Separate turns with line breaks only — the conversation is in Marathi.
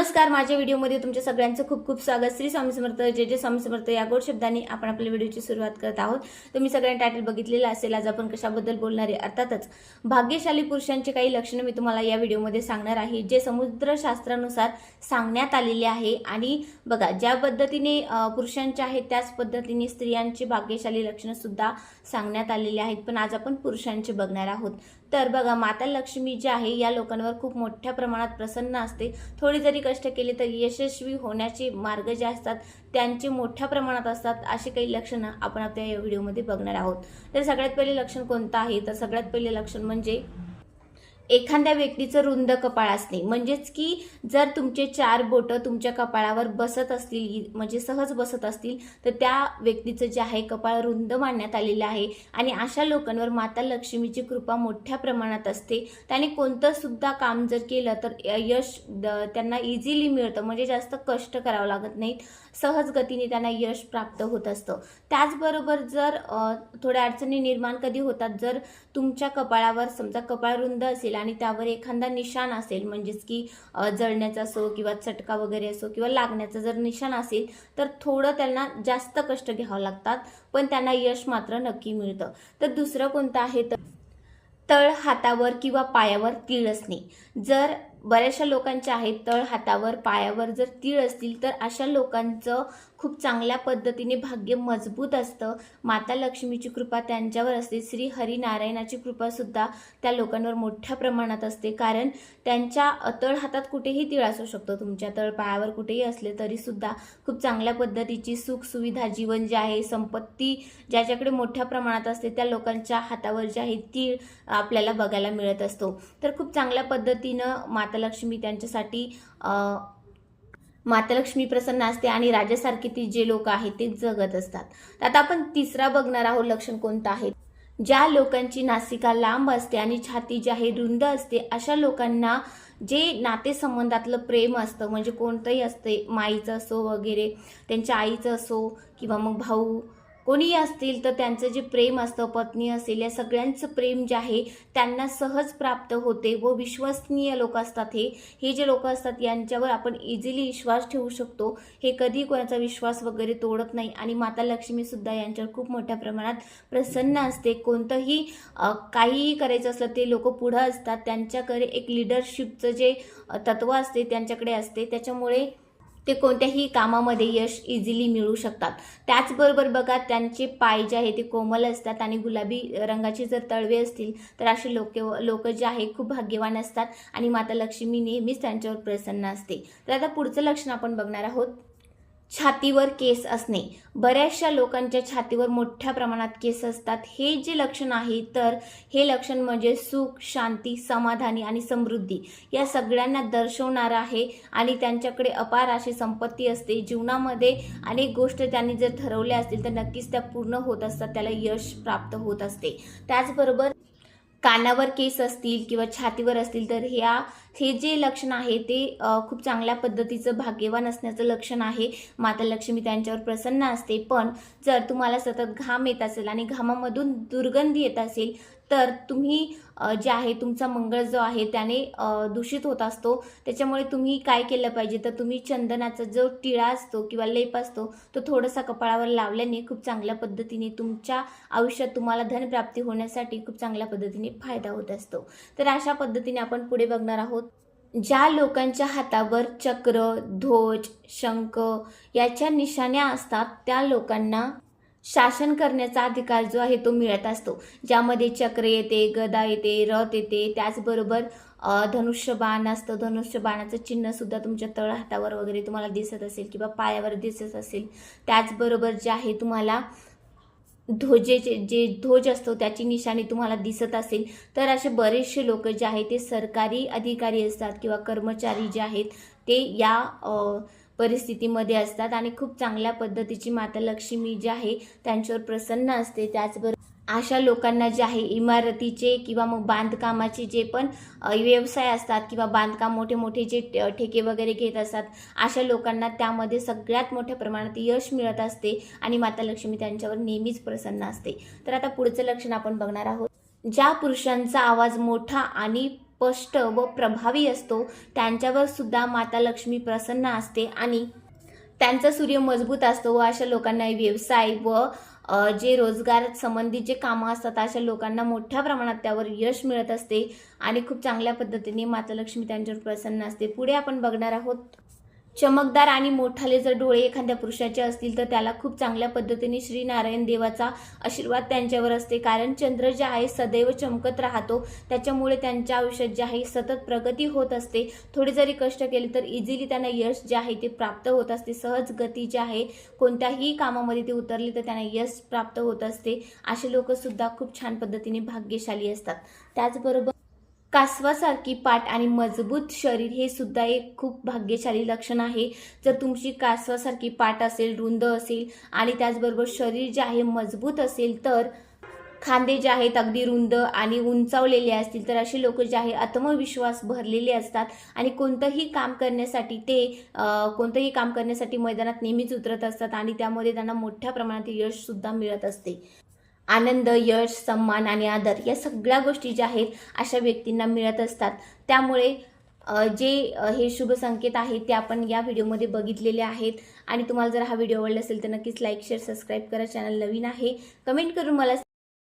नमस्कार माझ्या व्हिडिओमध्ये तुमच्या सगळ्यांचं खूप खूप स्वागत. श्री स्वामी समर्थ जे जे स्वामी समर्थ या गोड शब्दांनी आपण आपल्या व्हिडिओची सुरुवात करत आहोत. तुम्ही सगळ्यांनी टायटल बघितलेलं असेल आज आपण कशाबद्दल बोलणार आहे अर्थातच भाग्यशाली पुरुषांची काही लक्षणं मी तुम्हाला या व्हिडिओमध्ये सांगणार आहे जे समुद्रशास्त्रानुसार सांगण्यात आलेले आहे. आणि बघा ज्या पद्धतीने पुरुषांचे आहेत त्याच पद्धतीने स्त्रियांची भाग्यशाली लक्षणं सुद्धा सांगण्यात आलेली आहेत. पण आज आपण पुरुषांचे बघणार आहोत. तर बघा माता लक्ष्मी जी आहे या लोकांवर खूप मोठ्या प्रमाणात प्रसन्न असते. थोडी जरी कष्ट केले तर यशस्वी होण्याचे मार्ग जे असतात त्यांचे मोठ्या प्रमाणात असतात अशी काही लक्षणं आपण आपल्या या व्हिडिओमध्ये बघणार आहोत. तर सगळ्यात पहिले लक्षण कोणतं आहे? तर सगळ्यात पहिले लक्षण म्हणजे एखाद्या व्यक्तीचं रुंद कपाळ असणे. म्हणजेच की जर तुमचे चार बोटं तुमच्या कपाळावर बसत असतील म्हणजे सहज बसत असतील तर त्या व्यक्तीचं जे आहे कपाळ रुंद मानण्यात आलेलं आहे. आणि अशा लोकांवर माता लक्ष्मीची कृपा मोठ्या प्रमाणात असते. त्याने कोणतं सुद्धा काम जर केलं तर यश द- त्यांना इझिली मिळतं. म्हणजे जास्त कष्ट करावं लागत नाहीत. सहज गतीने त्यांना यश प्राप्त होत असतं. त्याचबरोबर जर थोड्या अडचणी निर्माण कधी होतात जर तुमच्या कपाळावर समजा कपाळ रुंद असेल आणि त्यावर एखादा निशाण असेल म्हणजेच की जळण्याचा असो किंवा चटका वगैरे असो किंवा लागण्याचा जर निशाण असेल तर थोडं त्यांना जास्त कष्ट घ्यावं लागतात पण त्यांना यश मात्र नक्की मिळतं. तर दुसरं कोणतं आहे? तर तळ हातावर किंवा पायावर तीळ असणे जर बऱ्याचशा लोकांच्या आहेत तळ हातावर पायावर जर तीळ असतील तर अशा लोकांचं खूप चांगल्या पद्धतीने भाग्य मजबूत असतं. माता लक्ष्मीची कृपा त्यांच्यावर असते. श्री हरिनारायणाची कृपासुद्धा त्या लोकांवर मोठ्या प्रमाणात असते. कारण त्यांच्या तळ हातात कुठेही तीळ असू शकतो. तुमच्या तळ पायावर कुठेही असले तरीसुद्धा खूप चांगल्या पद्धतीची सुख सुविधा जीवन जे आहे संपत्ती ज्याच्याकडे मोठ्या प्रमाणात असते त्या लोकांच्या हातावर जे आहे तीळ आपल्याला बघायला मिळत असतो. तर खूप चांगल्या पद्धतीनं माता मातालक्ष्मी त्यांच्यासाठी मातालक्ष्मी प्रसन्न असते आणि राजासारखे ती जे लोक आहेत ते जगत असतात. तर आता आपण तिसरा बघणार आहोत लक्षण कोणतं आहे. ज्या लोकांची नासिका लांब असते आणि छाती जी आहे रुंद असते अशा लोकांना जे नातेसंबंधातलं प्रेम असतं म्हणजे कोणतंही असते माईचं असो वगैरे त्यांच्या आईचं असो किंवा मग भाऊ कोणीही असतील तर त्यांचं जे प्रेम असतं पत्नी असेल या सगळ्यांचं प्रेम जे आहे त्यांना सहज प्राप्त होते व विश्वसनीय लोक असतात हे. हे जे लोक असतात यांच्यावर आपण इझिली विश्वास ठेवू शकतो. हे कधी कोणाचा विश्वास वगैरे तोडत नाही आणि माता लक्ष्मीसुद्धा यांच्यावर खूप मोठ्या प्रमाणात प्रसन्न असते. कोणतंही काहीही करायचं असलं ते लोक पुढं असतात. त्यांच्याकडे एक लिडरशिपचं जे तत्व असते त्यांच्याकडे असते. त्याच्यामुळे ते कोणत्याही कामामध्ये यश इझिली मिळू शकतात. त्याचबरोबर बघा त्यांचे पाय जे आहे ते कोमल असतात आणि गुलाबी रंगाचे जर तळवे असतील तर असे लोक लोक जे आहे खूप भाग्यवान असतात आणि माता लक्ष्मी नेहमीच त्यांच्यावर प्रसन्न असते. तर आता पुढचं लक्षण आपण बघणार आहोत. छातीवर केस असणे. बऱ्याचशा लोकांच्या छातीवर मोठ्या प्रमाणात केस असतात. हे जे लक्षण आहे तर हे लक्षण म्हणजे सुख शांती समाधानी आणि समृद्धी. या सगळ्यांना दर्शवणारं आहे आणि त्यांच्याकडे अपार अशी संपत्ती असते. जीवनामध्ये अनेक गोष्ट त्यांनी जर ठरवल्या असतील तर नक्कीच त्या पूर्ण होत असतात. त्याला यश प्राप्त होत असते. त्याचबरोबर कानावर केस असतील किंवा छातीवर असतील तर ह्या हे जे लक्षण आहे ते खूप चांगल्या पद्धतीचं भाग्यवान असण्याचं लक्षण आहे. माता लक्ष्मी त्यांच्यावर प्रसन्न असते. पण जर तुम्हाला सतत घाम येत असेल आणि घामामधून दुर्गंधी येत असेल तर तुम्ही जे आहे तुमचा मंगळ जो आहे त्याने दूषित होत असतो. त्याच्यामुळे तुम्ही काय केलं पाहिजे? तर तुम्ही चंदनाचा जो टिळा असतो किंवा लेप असतो तो थोडासा कपाळावर लावल्याने खूप चांगल्या पद्धतीने तुमच्या आयुष्यात तुम्हाला धनप्राप्ती होण्यासाठी खूप चांगल्या पद्धतीने फायदा होत असतो. तर अशा पद्धतीने आपण पुढे बघणार आहोत. ज्या लोकांच्या हातावर चक्र ध्वज शंख याच्या निशाण्या असतात त्या लोकांना शासन करण्याचा अधिकार जो आहे तो मिळत असतो. ज्यामध्ये चक्र येते गदा येते रथ येते त्याचबरोबर धनुष्यबाण असतं. धनुष्यबाणाचं चिन्ह सुद्धा तुमच्या तळ हातावर वगैरे तुम्हाला दिसत असेल किंवा पायावर दिसत असेल. त्याचबरोबर जे आहे तुम्हाला ध्वजेचे जे ध्वज असतो त्याची निशाणी तुम्हाला दिसत असेल तर असे बरेचसे लोक जे आहेत ते सरकारी अधिकारी असतात किंवा कर्मचारी जे आहेत ते या परिस्थितीमध्ये असतात. आणि खूप चांगल्या पद्धतीची माता लक्ष्मी जी आहे त्यांच्यावर प्रसन्न असते. त्याचबरोबर अशा लोकांना जे आहे इमारतीचे किंवा मग बांधकामाचे जे पण व्यवसाय असतात किंवा बांधकाम मोठे मोठे जे ठेके वगैरे घेत असतात अशा लोकांना त्यामध्ये सगळ्यात मोठ्या प्रमाणात यश मिळत असते आणि माता लक्ष्मी त्यांच्यावर नेहमीच प्रसन्न असते. तर आता पुढचं लक्षण आपण बघणार आहोत. ज्या पुरुषांचा आवाज मोठा आणि स्पष्ट व प्रभावी असतो त्यांच्यावर सुद्धा माता लक्ष्मी प्रसन्न असते आणि त्यांचा सूर्य मजबूत असतो व अशा लोकांना व्यवसाय व जे रोजगार संबंधित जे कामं असतात अशा लोकांना मोठ्या प्रमाणात त्यावर यश मिळत असते आणि खूप चांगल्या पद्धतीने माता लक्ष्मी त्यांच्यावर प्रसन्न असते. पुढे आपण बघणार आहोत चमकदार आणि मोठाले जर डोळे एखाद्या पुरुषाचे असतील तर त्याला खूप चांगल्या पद्धतीने श्री नारायण देवाचा आशीर्वाद त्यांच्यावर असते. कारण चंद्र जे आहे सदैव चमकत राहतो. त्याच्यामुळे त्यांच्या आयुष्यात जे आहे सतत प्रगती होत असते. थोडे जरी कष्ट केले तर इझिली त्यांना यश जे आहे ते प्राप्त होत असते. सहज गती जे आहे कोणत्याही कामामध्ये ते उतरले तर त्यांना यश प्राप्त होत असते. असे लोकसुद्धा खूप छान पद्धतीने भाग्यशाली असतात. त्याचबरोबर कासवासारखी पाठ आणि मजबूत शरीर हे सुद्धा एक खूप भाग्यशाली लक्षण आहे. जर तुमची कासवासारखी पाठ असेल रुंद असेल आणि त्याचबरोबर शरीर जे आहे मजबूत असेल तर खांदे जे आहेत अगदी रुंद आणि उंचावलेले असतील तर असे लोक जे आहे आत्मविश्वास भरलेले असतात. आणि कोणतंही काम करण्यासाठी ते कोणतंही काम करण्यासाठी मैदानात नेहमीच उतरत असतात आणि त्यामध्ये त्यांना मोठ्या प्रमाणात यशसुद्धा मिळत असते. आनंद यश सन्मान आणि आदर या सगळ्या गोष्टी ज्या आहेत अशा व्यक्तींना मिळत असतात. त्यामुळे जे हे शुभ संकेत आहेत ते आपण या व्हिडिओमध्ये बघितलेले आहेत. आणि तुम्हाला जर हा व्हिडिओ आवडला असेल तर नक्कीच लाईक शेअर सबस्क्राईब करा. चॅनल नवीन आहे. कमेंट करून मला